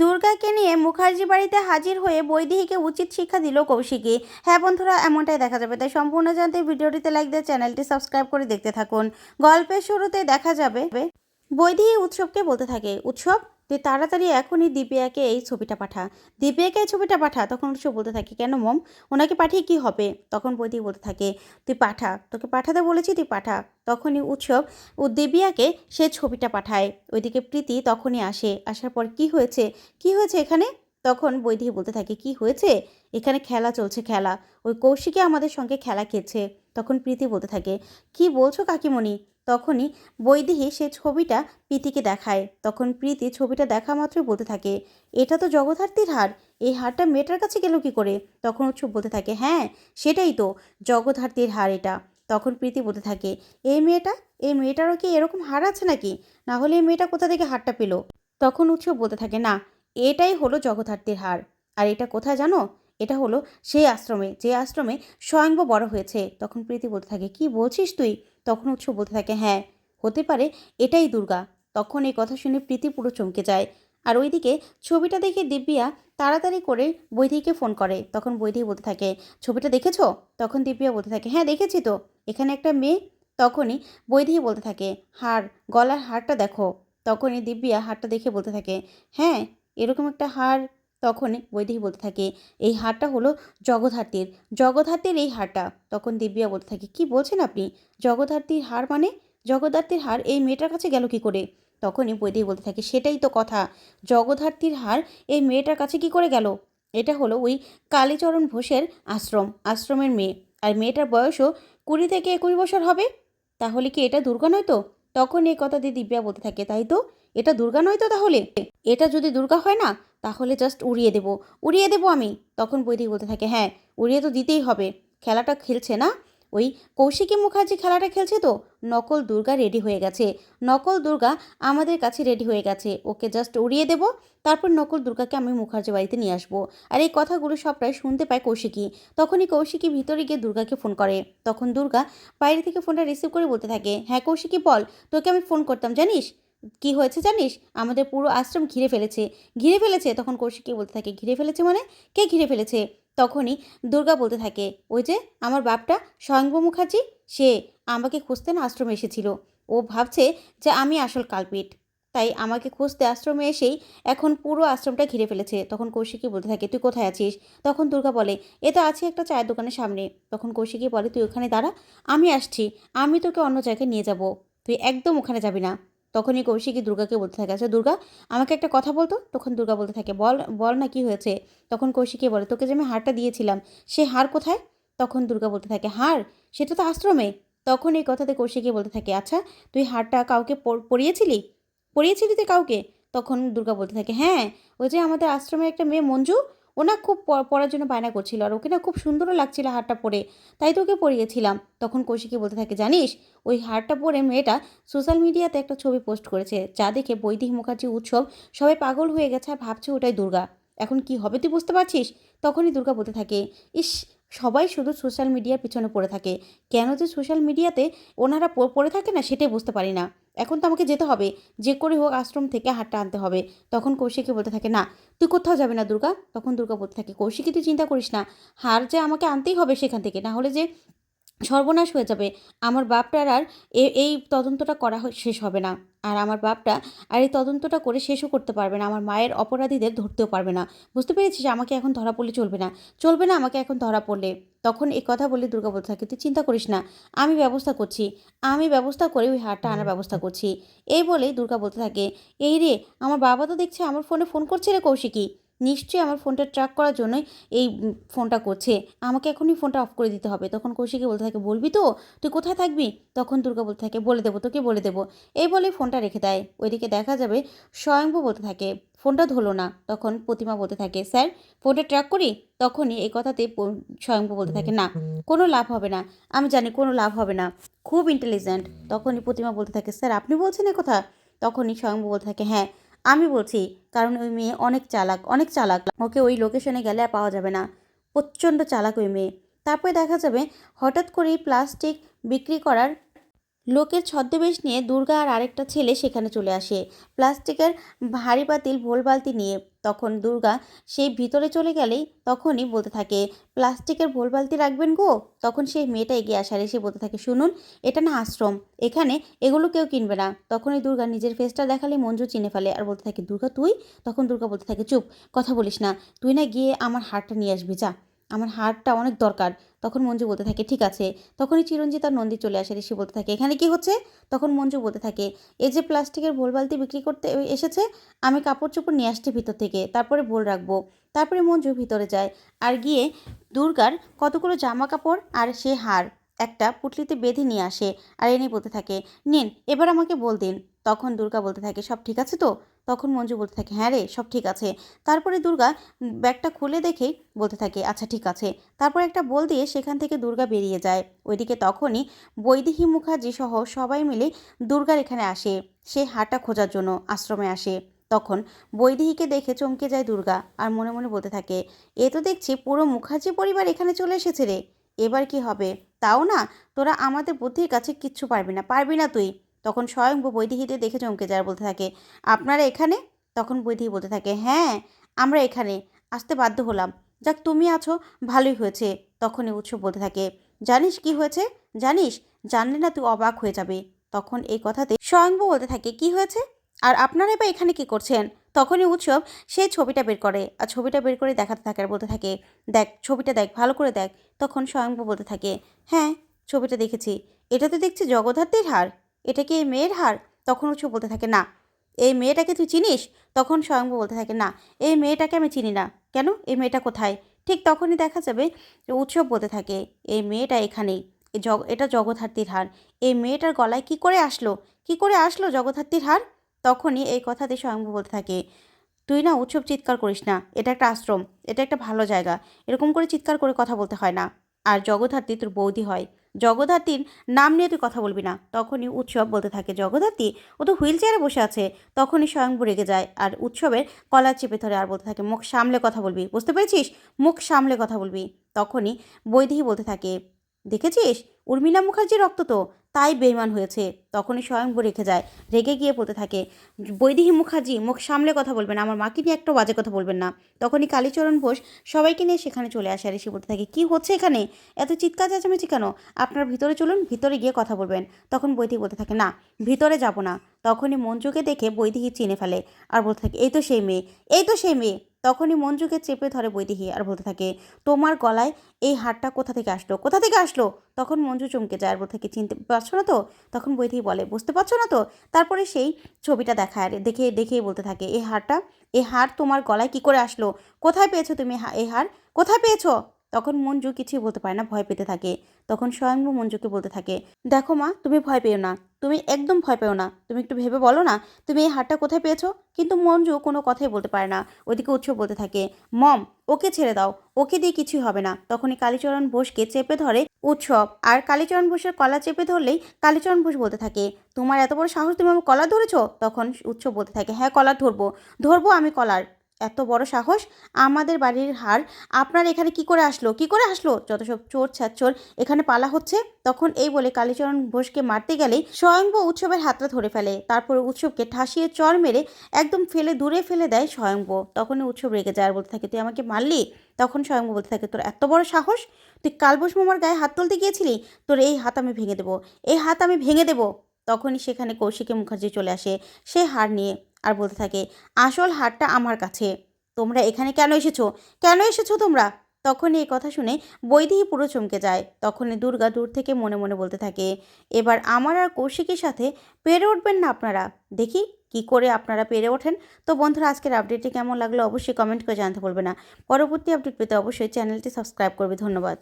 দুর্গাকে নিয়ে মুখার্জি বাড়িতে হাজির হয়ে বৈদেহীকে উচিত শিক্ষা দিল কৌশিকী। হ্যাঁ বন্ধুরা, এমনটাই দেখা যাবে। তাই সম্পূর্ণ জানতে ভিডিওটিতে লাইক দিয়ে চ্যানেলটি সাবস্ক্রাইব করে দেখতে থাকুন। গল্পের শুরুতে দেখা যাবে, বৈদেহী উৎসবকে বলতে থাকে। উৎসব তুই তাড়াতাড়ি এখনই দিব্যাকে এই ছবিটা পাঠা। দিব্যাকে এই ছবিটা পাঠা, তখন উৎসব বলতে থাকে, কেন মম? ওনাকে পাঠিয়ে কি হবে? তখন বৈদেহী বলতে থাকে, তুই পাঠা, তোকে পাঠাতে বলেছি তুই পাঠা। তখনই উৎসব ও দিব্যাকে সে ছবিটা পাঠায়। ওইদিকে প্রীতি তখনই আসে। আসার পর কি হয়েছে? কি হয়েছে এখানে? তখন বৈদেহী বলতে থাকে, কি হয়েছে? এখানে খেলা চলছে, খেলা। ওই কৌশিকে আমাদের সঙ্গে খেলা খেলছে। তখন প্রীতি বলতে থাকে, কি বলছো কাকিমণি? তখনই বৈদেহী সে ছবিটা প্রীতিকে দেখায়। তখন প্রীতি ছবিটা দেখা মাত্রই বলতে থাকে, এটা তো জগদ্ধাত্রীর হার, এই হারটা মেয়েটার কাছে গেল কি করে? তখন উৎসব বলতে থাকে হ্যাঁ সেটাই তো, জগদ্ধাত্রীর হার এটা। তখন প্রীতি বলতে থাকে, এই মেয়েটা, এই মেয়েটারও কি এরকম হার আছে নাকি? না হলে এই মেয়েটা কোথা থেকে হারটা পেল? তখন উৎসব বলতে থাকে, না, এটাই হলো জগদ্ধাত্রীর হার। আর এটা কোথায় জানো? এটা হলো সেই আশ্রমে, যে আশ্রমে স্বয়ংব বড় হয়েছে। তখন প্রীতি বলতে থাকে, কি বলছিস তুই? তখন উৎসব বলতে থাকে হ্যাঁ হতে পারে, এটাই দুর্গা। তখন এই কথা শুনে প্রীতি পুরো চমকে যায়। আর ওইদিকে ছবিটা দেখে দিব্যা তাড়াতাড়ি করে বৈদিকে ফোন করে। তখন বৈদি বলতে থাকে, ছবিটা দেখেছ? তখন দিব্যা বলতে থাকে হ্যাঁ দেখেছি তো। এখানে একটা মেয়ে। তখনই বৈদেহী বলতে থাকে, হার, গলার হারটা দেখো। তখনই দিব্যা হারটা দেখে বলতে থাকে হ্যাঁ এরকম একটা হার তখনই বৈদেহী বলতে থাকে, এই হারটা হলো জগদ্ধাত্রীর। জগদ্ধাত্রীর এই হারটা, তখন দিব্যা বলতে থাকে, কি বলছেন আপনি? জগদ্ধাত্রীর হার মানে? জগদ্ধাত্রীর হার এই মেয়েটার কাছে গেল কি করে? তখনই বৈদেহী বলতে থাকে, সেটাই তো কথা। জগদ্ধাত্রীর হার এই মেয়েটার কাছে কি করে গেল? এটা হলো ওই কালীচরণ ঘোষের আশ্রম, আশ্রমের মেয়ে। আর মেয়েটার বয়সও কুড়ি থেকে একুশ বছর হবে? তাহলে কি এটা দুর্গা নয় তো? তখন এই কথা দিয়ে দিব্যা বলতে থাকে, তাই তো? এটা দুর্গা নয় তো তাহলে? এটা যদি দুর্গা হয় না, তাহলে জাস্ট উড়িয়ে দেব। উড়িয়ে দেব আমি। তখন বৈদিক বলতে থাকে হ্যাঁ উড়িয়ে তো দিতেই হবে। খেলাটা খেলছে না? ওই কৌশিকী মুখার্জি খেলাটা খেলছে তো? নকল দুর্গা রেডি হয়ে গেছে। নকল দুর্গা আমাদের কাছে রেডি হয়ে গেছে। ওকে জাস্ট উড়িয়ে দেব। তারপর নকল দুর্গাকে আমি মুখার্জি বাড়িতে নিয়ে আসব। আর এই কথাগুলো সবটাই শুনতে পায় কৌশিকী। তখনই কৌশিকী ভিতরে গিয়ে দুর্গাকে ফোন করে। তখন দুর্গা বাইরে থেকে ফোনটা রিসিভ করে বলতে থাকে হ্যাঁ কৌশিকী বল, তোকে আমি ফোন করতাম, জানিস? কি হয়েছে জানিস? আমাদের পুরো আশ্রম ঘিরে ফেলেছে। ঘিরে ফেলেছে? তখন কৌশিকী বলতে থাকে, ঘিরে ফেলেছে মানে? কে ঘিরে ফেলেছে? তখনই দুর্গা বলতে থাকে, ওই যে আমার বাপটা স্বয়ংভ মুখার্জি, সে আমাকে খুঁজতে না আশ্রমে এসেছিল। ও ভাবছে যে আমি আসল কালপিট। তাই আমাকে খুঁজতে আশ্রমে এসেই এখন পুরো আশ্রমটা ঘিরে ফেলেছে। তখন কৌশিকী বলতে থাকে, তুই কোথায় আছিস? তখন দুর্গা বলে, এ তো আছি একটা চায়ের দোকানের সামনে। তখন কৌশিকী বলে, তুই ওখানে দাঁড়া, আমি আসছি। আমি তোকে অন্য জায়গায় নিয়ে যাব। তুই একদম ওখানে যাবি না। তখনই কৌশিকী দুর্গাকে বলতে থাকে আচ্ছা দুর্গা, আমাকে একটা কথা বলতো? তখন দুর্গা বলতে থাকে, বল বল না কি হয়েছে? তখন কৌশিকী বলে, তোকে যে আমি হারটা দিয়েছিলাম, সে হার কোথায়? তখন দুর্গা বলতে থাকে, হার? সেটা তো আশ্রমে। তখন এই কথাতে কৌশিকী বলতে থাকে আচ্ছা তুই হারটা কাউকে পরিয়েছিলি? পরিয়েছিলি তুই কাউকে? তখন দুর্গা বলতে থাকে হ্যাঁ ওই যে আমাদের আশ্রমের একটা মেয়ে মঞ্জু ও না খুব পরার জন্য বায়না করছিল আর ওকে না খুব সুন্দরও লাগছিল হারটা পরে। তাই তোকে পরিয়েছিলাম তখন কৌশিকী বলতে থাকে, জানিস, ওই হারটা পরে মেয়েটা সোশ্যাল মিডিয়াতে একটা ছবি পোস্ট করেছে, যা দেখে বৈদিক মুখার্জি উৎসব সবাই পাগল হয়ে গেছে আর ভাবছে ওটাই দুর্গা। এখন কি হবে তুই বুঝতে পারছিস? তখনই দুর্গা বলতে থাকে, ইস সবাই শুধু সোশ্যাল মিডিয়ার পিছনে পড়ে থাকে। কেন যে সোশ্যাল মিডিয়াতে ওনারা পড়ে থাকে না সেটাই বুঝতে পারি না। এখন তো আমাকে যেতে হবে। যে করে হোক আশ্রম থেকে হাটটা আনতে হবে। তখন কৌশিকী বলতে থাকে, না, তুই কোথাও যাবে না দুর্গা। তখন দুর্গা বলতে থাকে, কৌশিকী, তুই চিন্তা করিস না। হার যে আমাকে আনতেই হবে সেখান থেকে। না হলে যে সর্বনাশ হয়ে যাবে। আমার বাপটার আর এই তদন্তটা করা শেষ হবে না। আর আমার বাপটা আর এই তদন্তটা করে শেষও করতে পারবে না। আমার মায়ের অপরাধীদের ধরতেও পারবে না। বুঝতে পেরেছিস? আমাকে এখন ধরা পড়লে চলবে না। চলবে না আমাকে এখন ধরা পড়লে। তখন এই কথা বলে দুর্গা বলতে থাকে, তুই চিন্তা করিস না। আমি ব্যবস্থা করছি। আমি ব্যবস্থা করে ওই হারটা আনার ব্যবস্থা করছি। এই বলেই দুর্গা বলতে থাকে, এই রে, আমার বাবা তো দেখছে আমার ফোনে ফোন করছে রে কৌশিকী। নিশ্চয়ই আমার ফোনটা ট্র্যাক করার জন্যই এই ফোনটা করছে। আমাকে এখনই ফোনটা অফ করে দিতে হবে। তখন কৌশিকী বলতে থাকে, বলবি তো? তুই কোথায় থাকবি? তখন দুর্গা বলতে থাকে, বলে দেবো, তোকে বলে দেবো। এই বলে ফোনটা রেখে দেয়। ওইদিকে দেখা যাবে স্বয়ংভু বলতে থাকে, ফোনটা ধরলো না। তখন প্রতিমা বলতে থাকে, স্যার, ফোনটা ট্র্যাক করি? তখনই এই কথাতে স্বয়ংভু বলতে থাকে, না, কোনো লাভ হবে না। আমি জানি কোনো লাভ হবে না। খুব ইন্টেলিজেন্ট তখনই প্রতিমা বলতে থাকে, স্যার, আপনি বলছেন এ কথা? তখনই স্বয়ংভু বলতে থাকে হ্যাঁ আমি বলছি, কারণ ওই মেয়ে অনেক চালাক অনেক চালাক। ওকে ওই লোকেশনে গেলে আর পাওয়া যাবে না। প্রচণ্ড চালাক ওই মেয়ে। তারপরে দেখা যাবে হঠাৎ করেই প্লাস্টিক বিক্রি করার লোকের ছদ্মবেশ নিয়ে দুর্গা আর আরেকটা ছেলে সেখানে চলে আসে। প্লাস্টিকের ভারী পাতিল ভোল বালতি নিয়ে। তখন দুর্গা সেই ভিতরে চলে গেলেই তখনই বলতে থাকে, প্লাস্টিকের ভোল বালতি রাখবেন গো? তখন সেই মেয়েটা এগিয়ে আসার এসে বলতে থাকে, শুনুন, এটা না আশ্রম। এখানে এগুলো কেউ কিনবে না। তখনই দুর্গা নিজের ফেসটা দেখালে মঞ্জু চিনে ফেলে আর বলতে থাকে, দুর্গা, তুই? তখন দুর্গা বলতে থাকে, চুপ, কথা বলিস না। তুই না গিয়ে আমার হারটা নিয়ে আসবি, যা। আমার হারটা অনেক দরকার। তখন মঞ্জু বলতে থাকে, ঠিক আছে। তখনই চিরঞ্জিত আর নন্দী চলে আসে, ঋষি বলতে থাকে, এখানে কি হচ্ছে? তখন মঞ্জু বলতে থাকে, এই যে প্লাস্টিকের বোল বালতি বিক্রি করতে এসেছে, আমি কাপড় চোপড় নিয়ে আসছি ভিতর থেকে, তারপরে বোল রাখব। তারপরে মঞ্জু ভিতরে যায় আর গিয়ে দুর্গার কতগুলো জামা কাপড় আর সে হার একটা পুটলিতে বেঁধে নিয়ে আসে। আর এনে বলতে থাকে, নিন, এবার আমাকে বল দিন। তখন দুর্গা বলতে থাকে, সব ঠিক আছে তো? তখন মঞ্জু বলতে থাকে হ্যাঁ রে, সব ঠিক আছে। তারপরে দুর্গা ব্যাগটা খুলে দেখেই বলতে থাকে আচ্ছা ঠিক আছে। তারপর একটা বল দিয়ে সেখান থেকে দুর্গা বেরিয়ে যায়। ওইদিকে তখনই বৈদেহী মুখার্জি সহ সবাই মিলে দুর্গার এখানে আসে। সে হাটটা খোঁজার জন্য আশ্রমে আসে। তখন বৈদেহীকে দেখে চমকে যায় দুর্গা আর মনে মনে বলতে থাকে, এ তো দেখছি পুরো মুখার্জি পরিবার এখানে চলে এসেছে রে। এবার কি হবে? তাও না, তোরা আমাদের বুদ্ধির কাছে কিচ্ছু পারবি না পারবি না তুই। তখন স্বয়ং বৈদেহীতে দেখে চমকে যায় বলতে থাকে, আপনারা এখানে? তখন বৈদেহী বলতে থাকে হ্যাঁ আমরা এখানে, আসতে বাধ্য হলাম। যাক, তুমি আছো, ভালোই হয়েছে। তখনই উৎসব বলতে থাকে, জানিস কি হয়েছে? জানিস? জানলে না তুই অবাক হয়ে যাবে। তখন এই কথাতে স্বয়ংবু বলতে থাকে, কি হয়েছে? আর আপনারা বা এখানে কি করছেন? তখনই উৎসব সেই ছবিটা বের করে, আর ছবিটা বের করে দেখাতে থাকে আর বলতে থাকে, দেখ, ছবিটা দেখ, ভালো করে দেখ। তখন স্বয়ংবু বলতে থাকে হ্যাঁ ছবিটা দেখেছি। এটা তো দেখছি জগদ্ধাত্রীর হার। এটা কি এই মেয়ের হার? তখন উৎসব বলতে থাকে, না। এই মেয়েটাকে তুই চিনিস? তখন স্বয়ংবু বলতে থাকে, না। এই মেয়েটাকে আমি চিনি না। কেন? এই মেয়েটা কোথায়? ঠিক তখনই দেখা যাবে যে উৎসব বলতে থাকে, এই মেয়েটা এখানেই। জগ, এটা জগদ্ধাত্রীর হার। এই মেয়েটার গলায় কি করে আসলো? কি করে আসলো জগদ্ধাত্রীর হার? তখনই এই কথাতে স্বয়ংভু বলতে থাকে, তুই না উৎসব চিৎকার করিস না। এটা একটা আশ্রম। এটা একটা ভালো জায়গা। এরকম করে চিৎকার করে কথা বলতে হয় না। আর জগদ্ধাত্রী তোর বৌদি হয়। জগদ্ধাত্রীর নাম নিয়ে তুই কথা বলবি না। তখনই উৎসব বলতে থাকে। জগদ্ধাত্রী, ও তো হুইল চেয়ারে বসে আছে। তখনই স্বয়ংভু রেগে যায় আর উৎসবের কলা চেপে ধরে আর বলতে থাকে, মুখ সামলে কথা বলবি। বুঝতে পেরেছিস? মুখ সামলে কথা বলবি। তখনই বৈদেহী বলতে থাকে, দেখেছিস? উর্মিলা মুখার্জির রক্ত তো। তাই বেইমান হয়েছে। তখনই স্বয়ংভু রেখে যায়। রেগে গিয়ে পড়তে থাকে, বৈদেহী মুখার্জি, মুখ সামলে কথা বলবেন, আমার মাকে নিয়ে একটা বাজে কথা বলবেন না। তখনই কালীচরণ ঘোষ সবাইকে নিয়ে সেখানে চলে আসে আর এসে বলতে থাকে, কী হচ্ছে এখানে? এত চিৎকার চেঁচামেচি কেন? আপনার ভিতরে চলুন, ভিতরে গিয়ে কথা বলবেন। তখন বৈদেহী বলতে থাকে, না, ভিতরে যাব না। তখনই মঞ্জুকে দেখে বৈদেহী চিনে ফেলে আর বলতে থাকে, এই তো সেই মেয়ে, এই তো সেই মেয়ে। তখনই মঞ্জুকে চেপে ধরে বৈদেহী আর বলতে থাকে, তোমার গলায় এই হারটা কোথা থেকে আসলো? কোথা থেকে আসলো? তখন মঞ্জু চমকে যায় আর বলতে থাকে, চিনতে পারছ না তো? তখন বৈদেহী বলে, বুঝতে পারছ না তো? তারপরে সেই ছবিটা দেখায় আর দেখে, দেখেই বলতে থাকে, এই হারটা, এই হার তোমার গলায় কি করে আসলো? কোথায় পেয়েছ তুমি এই হার? কোথায় পেয়েছ? তখন মঞ্জু কিছুই বলতে পারে না, ভয় পেতে থাকে। তখন স্বয়ংভু মঞ্জুকে বলতে থাকে, দেখো মা, তুমি ভয় পেও না। তুমি একদম ভয় পেও না। তুমি একটু ভেবে বলো না, তুমি এই হারটা কোথায় পেয়েছ? কিন্তু মঞ্জু কোনো কথাই বলতে পারে না। ওইদিকে উৎসব বলতে থাকে, মম, ওকে ছেড়ে দাও। ওকে দিয়ে কিছুই হবে না। তখনই কালীচরণ বোসকে চেপে ধরে উৎসব। আর কালীচরণ বোসের কলা চেপে ধরলেই কালীচরণ বোস বলতে থাকে, তোমার এত বড় সাহস তুমি আমার কলার ধরেছো? তখন উৎসব বলতে থাকে হ্যাঁ কলার ধরবো। ধরবো আমি কলার। এত বড় সাহস আমাদের বাড়ির হার। আপনার এখানে কি করে আসলো? কি করে আসলো? যত সব চোর ছ্যাচোর এখানে পালা হচ্ছে, তখন এই বলে কালীচরণ ঘোষকে মারতে গেলেই স্বয়ংভ উৎসবের হাতটা ধরে ফেলে। তারপর উৎসবকে ঠাসিয়ে চর মেরে একদম ফেলে দূরে ফেলে দেয় স্বয়ংভ তখনই উৎসব রেগে যায় আর বলতে থাকে, তুই আমাকে মারলি? তখন স্বয়ংভ বলতে থাকে, তোর এত বড় সাহস? তুই কালবোস মামার গায়ে হাত তুলতে গিয়েছিলি? তোর এই হাত আমি ভেঙে দেবো। এই হাত আমি ভেঙে দেবো। তখনই সেখানে কৌশিকী মুখার্জি চলে আসে, সে হার নিয়ে। আর বলতে থাকে, আসল হারটা আমার কাছে। তোমরা এখানে কেন এসেছ? কেন এসেছ তোমরা? তখনই এই কথা শুনে বৈদেহী পুরো চমকে যায়। তখনই দুর্গা দূর থেকে মনে মনে বলতে থাকে, এবার আমার আর কৌশিকের সাথে পেরে উঠবেন না আপনারা। দেখি কি করে আপনারা পেরে ওঠেন। তো বন্ধুরা, আজকের আপডেটটি কেমন লাগল অবশ্যই কমেন্ট করে জানতে বলবে না। পরবর্তী আপডেট পেতে অবশ্যই চ্যানেলটি সাবস্ক্রাইব করবে। ধন্যবাদ।